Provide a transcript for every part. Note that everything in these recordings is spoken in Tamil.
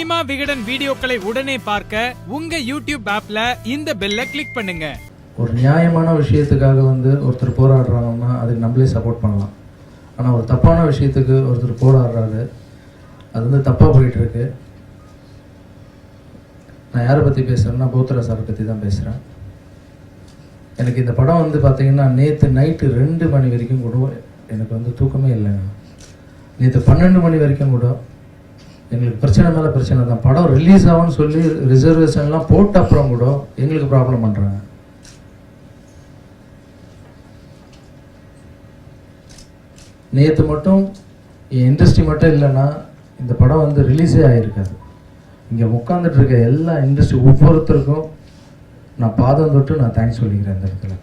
சினிமா விகடன் வீடியோக்களை உடனே பார்க்க உங்க யூடியூப் ஆப்ல இந்த பெல்ல கிளிக் பண்ணுங்க. ஒரு நியாயமான விஷயத்துக்காக வந்து ஒருத்தர் போராடுறாங்கன்னா அதுக்கு நம்மளே சப்போர்ட் பண்ணலாம். ஆனால் ஒரு தப்பான விஷயத்துக்கு ஒருத்தர் போராடுறாரு அது வந்து தப்பாக போயிட்டு இருக்கு நான் யாரை பற்றி பேசுகிறேன்னா போத்ரா சாரை பற்றி தான் பேசுகிறேன் எனக்கு இந்த படம் வந்து பார்த்தீங்கன்னா நேற்று நைட்டு ரெண்டு மணி வரைக்கும் கூட எனக்கு வந்து தூக்கமே இல்லைங்க. நேற்று பன்னெண்டு மணி வரைக்கும் கூட எங்களுக்கு பிரச்சனை மேலே பிரச்சனை தான். படம் ரிலீஸ் ஆகும்னு சொல்லி ரிசர்வேஷன்லாம் போட்ட அப்புறம் கூட எங்களுக்கு ப்ராப்ளம் பண்ணுறாங்க நேற்று மட்டும் என் இண்டஸ்ட்ரி மட்டும் இல்லைன்னா இந்த படம் வந்து ரிலீஸே ஆகிருக்காது இங்கே உட்காந்துட்டு இருக்க எல்லா இண்டஸ்ட்ரி ஒவ்வொருத்தருக்கும் நான் பாதம் தொட்டு நான் தேங்க்ஸ் சொல்லிக்கிறேன் இந்த இடத்துல.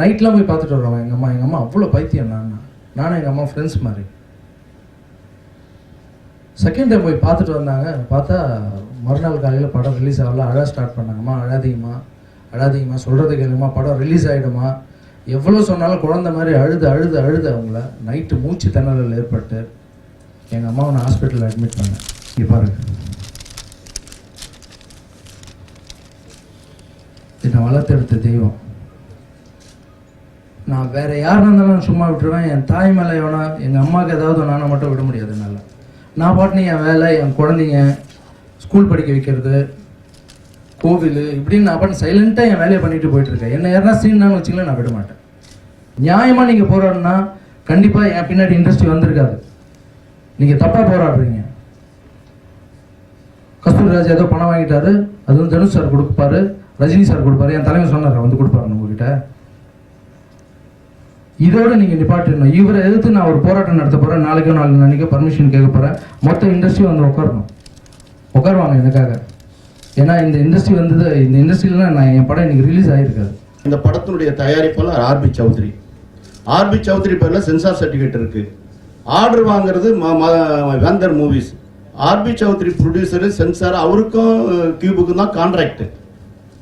நைட்லாம் போய் பார்த்துட்டு வரோம் எங்கள் அம்மா எங்கள் அம்மா அவ்வளோ பைத்தியம் நான். நானும் எங்கள் அம்மா ஃப்ரெண்ட்ஸ் மாதிரி. செகண்ட் டைம் போய் பார்த்துட்டு வந்தாங்க. பார்த்தா மறுநாள் காலையில் படம் ரிலீஸ் ஆகல. அழ ஸ்டார்ட் பண்ணாங்கம்மா. அழாதீங்கம்மா. அழாதீங்கம்மா. சொல்கிறது கேளுமா படம் ரிலீஸ் ஆகிடுமா எவ்வளோ சொன்னாலும் குழந்த மாதிரி அழுது அழுது அழுது அவங்கள. நைட்டு மூச்சு திணறல் ஏற்பட்டு எங்கள் அம்மாவை நான் ஹாஸ்பிட்டலில் அட்மிட் பண்ணேன். இங்கே பாருங்க. என்னை வளர்த்தெடுத்த தெய்வம். நான் வேறு யாராக இருந்தாலும் சும்மா விட்டுருவேன். என் தாய் மேலே எவனா எங்கள் அம்மாவுக்கு ஏதாவது நானை மட்டும் விட முடியாது என்னால். நான் பாட்டுன்னு என் வேலை என் குழந்தைங்க ஸ்கூல் படிக்க வைக்கிறது கோவில் இப்படின்னு நான் பாட்டு சைலண்ட்டாக என் வேலையை பண்ணிட்டு போயிட்டு இருக்கேன் என்ன யாருனா சீன்னான்னு வச்சுக்கலாம் நான் விட மாட்டேன் நியாயமாக நீங்கள் போராடினா கண்டிப்பாக என் பின்னாடி இண்டஸ்ட்ரி வந்திருக்காது. நீங்கள் தப்பாக போராடுறீங்க. கஸ்தூரி ராஜா ஏதோ பணம் வாங்கிட்டாரு அது வந்து தனுஷ் சார் கொடுப்பாரு ரஜினி சார் கொடுப்பாரு என் தலைவர் சொன்னார் வந்து கொடுப்பாரு உங்ககிட்ட. இதோட நீங்க நிப்பாட்டிடணும். இவரை எதிர்த்து நான் ஒரு போராட்டம் நடத்த போறேன். நாளைக்கோ நாளைக்கு நாளைக்கோ பர்மிஷன் கேட்க போறேன். மொத்த இண்டஸ்ட்ரியும் வந்து உட்காரணும். உட்காருவாங்க எனக்காக. ஏன்னா இந்த இண்டஸ்ட்ரி வந்தது இந்த இண்டஸ்ட்ரியில நான் என் படம் இன்னைக்கு ரிலீஸ் ஆகிருக்காது இந்த படத்தினுடைய தயாரிப்பாளர் ஆர்பி சௌத்ரி. ஆர்பி சௌத்ரி பேர்ல சென்சார் சர்டிஃபிகேட் இருக்கு. ஆர்டர் வாங்குறது ம- Vendhar movies RB Choudhary producer censor அவருக்கும் கியூபுக்கும் தான் கான்ட்ராக்ட்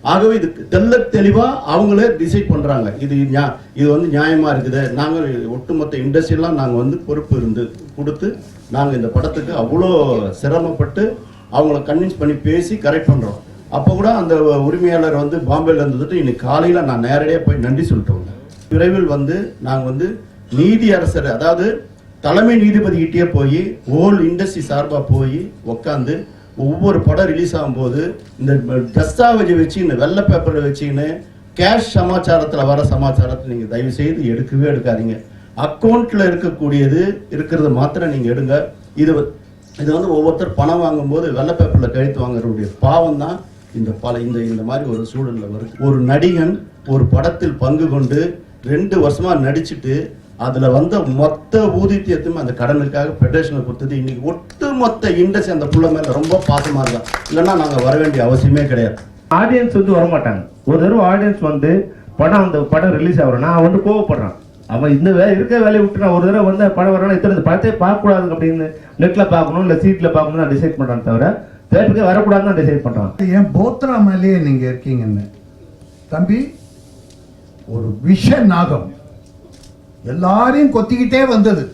ஆகவே இது தெல்ல தெளிவா அவங்களே டிசைட் பண்றாங்க. இது நியா- இது வந்து நியாயமா இருக்குது. நாங்கள் ஒட்டுமொத்த இண்டஸ்ட்ரியெல்லாம் நாங்கள் வந்து பொறுப்பு இருந்து கொடுத்து நாங்கள் இந்த படத்துக்கு அவ்வளோ சிரமப்பட்டு அவங்கள கன்வின்ஸ் பண்ணி பேசி கரெக்ட் பண்றோம். அப்போ கூட அந்த உரிமையாளர் வந்து பாம்பேல இருந்துட்டு இன்னைக்கு காலையில நான் நேரடியாக போய் நன்றி சொல்லிட்டு விரைவில் வந்து நாங்கள் வந்து நீதி அரசர் அதாவது தலைமை நீதிபதிகிட்டே போய் ஹோல் இண்டஸ்ட்ரி சார்பாக போய் உக்காந்து ஒவ்வொரு படம் ரிலீஸ் ஆகும்போது இந்த தஸ்தாவேஜை வச்சுக்கின்னு வெள்ளை பேப்பரில் வச்சுக்கின்னு கேஷ் சமாச்சாரத்தில் வர சமாச்சாரத்தை நீங்கள் தயவு செய்து எடுக்கவே எடுக்காதீங்க. அக்கௌண்ட்டில் இருக்கக்கூடியது இருக்கிறத மாத்திரம் நீங்கள் எடுங்க. இது இது வந்து ஒவ்வொருத்தர் பணம் வாங்கும்போது வெள்ளை பேப்பரில் கழித்து வாங்குறதுடைய பாவம் தான் இந்த பல இந்த இந்த மாதிரி ஒரு சூழலில் வருது. ஒரு நடிகன் ஒரு படத்தில் பங்கு கொண்டு ரெண்டு வருஷமாக நடிச்சுட்டு அதுல வந்த மொத்த ஊதியத்தையும் அந்த கடனுக்காக ஃபெடரேஷனுக்கு கொடுத்தது. இன்னைக்கு ஒட்டு மொத்த இண்டஸ்ட்ரி அந்த புள்ள மேல ரொம்ப பாசமா இருக்கான் இல்லைன்னா நாங்க வர வேண்டிய அவசியமே கிடையாது. ஆடியன்ஸ் வந்து வரமாட்டாங்க. ஒரு தடவை ஆடியன்ஸ் வந்து படம் அந்த படம் ரிலீஸ் ஆகிறோம் நான் வந்து கோவப்படுறான். அவன் இந்த வே இருக்க வேலையை விட்டு நான் ஒரு தடவை வந்து படம் வரணும் இத்தனை இந்த படத்தை பார்க்கக்கூடாது அப்படின்னு நெட்டில் பார்க்கணும் இல்லை சீட்டில் பார்க்கணும் நான் டிசைட் பண்ணுறான் தவிர தேட்டருக்கே வரக்கூடாதுன்னு தான் டிசைட் பண்ணுறான் ஏன் போத்ரா மேலேயே நீங்க இருக்கீங்கன்னு? தம்பி ஒரு விஷ நாகம். எல்லாரையும் கொத்திக்கிட்டே வந்தது.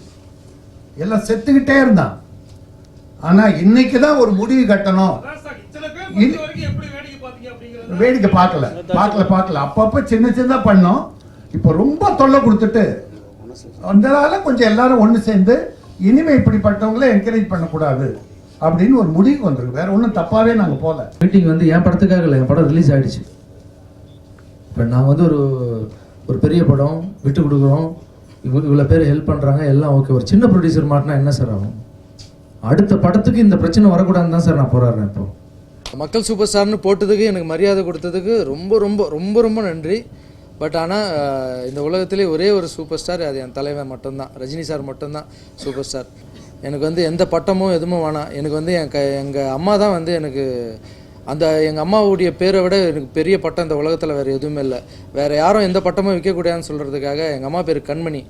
எல்லாம் செத்துக்கிட்டே இருந்தான். ஆனா இன்னைக்கு தான் ஒரு முடிவு கட்டணும். வேடிக்கை பார்க்கல. பார்க்கல பார்க்கல. அப்பப்ப சின்ன சின்ன பண்ணோம். இப்போ ரொம்ப தொல்லை கொடுத்துட்டு அதனால கொஞ்சம் எல்லாரும் ஒன்று சேர்ந்து இனிமே இப்படிப்பட்டவங்கள என்கரேஜ் பண்ணக்கூடாது அப்படின்னு ஒரு முடிவுக்கு வந்திருக்கு. வேற ஒன்றும் தப்பாவே நாங்க போல. மீட்டிங் வந்து என் படத்துக்காக இல்லை என் படம் ரிலீஸ் ஆயிடுச்சு. இப்போ நான் வந்து ஒரு ஒரு பெரிய படம் விட்டு கொடுக்குறோம். இவ்வளோ இவ்வளோ பேர் ஹெல்ப் பண்ணுறாங்க எல்லாம் ஓகே ஒரு சின்ன ப்ரொடியூசர் மாட்டினா என்ன சார் ஆகும்? அடுத்த படத்துக்கு இந்த பிரச்சனை வரக்கூடாதுன்னு தான் சார் நான் போராடுறேன் இப்போ. மக்கள் சூப்பர் ஸ்டார்னு போட்டதுக்கு எனக்கு மரியாதை கொடுத்ததுக்கு ரொம்ப ரொம்ப ரொம்ப ரொம்ப நன்றி. பட் ஆனால் இந்த உலகத்திலே ஒரே ஒரு சூப்பர் ஸ்டார் அது என் தலைவன் மட்டும்தான். ரஜினி சார் மட்டும்தான் சூப்பர் ஸ்டார் எனக்கு வந்து எந்த பட்டமும் எதுவும் வேணாம். எனக்கு வந்து என் க எங்கள் அம்மா தான் வந்து எனக்கு அந்த எங்கள் அம்மாவுடைய பேரை விட எனக்கு பெரிய பட்டம் இந்த உலகத்தில் வேறு எதுவுமே இல்லை. வேறு யாரும் எந்த பட்டமும் விற்கக்கூடாதுன்னு சொல்கிறதுக்காக எங்கள் அம்மா பேர் கண்மணி.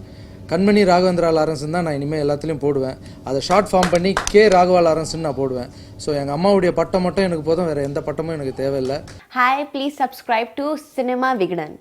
கண்மணி ராகவேந்திரா லாரன்ஸ்னு தான் நான் இனிமேல் எல்லாத்துலேயும் போடுவேன். அதை ஷார்ட் ஃபார்ம் பண்ணி கே ராகவா லாரன்ஸ்னு நான் போடுவேன். ஸோ எங்கள் அம்மாவுடைய பட்டம் மட்டும் எனக்கு போதும் வேறு எந்த பட்டமும் எனக்கு தேவையில்லை. Hi please subscribe to cinema Vikatan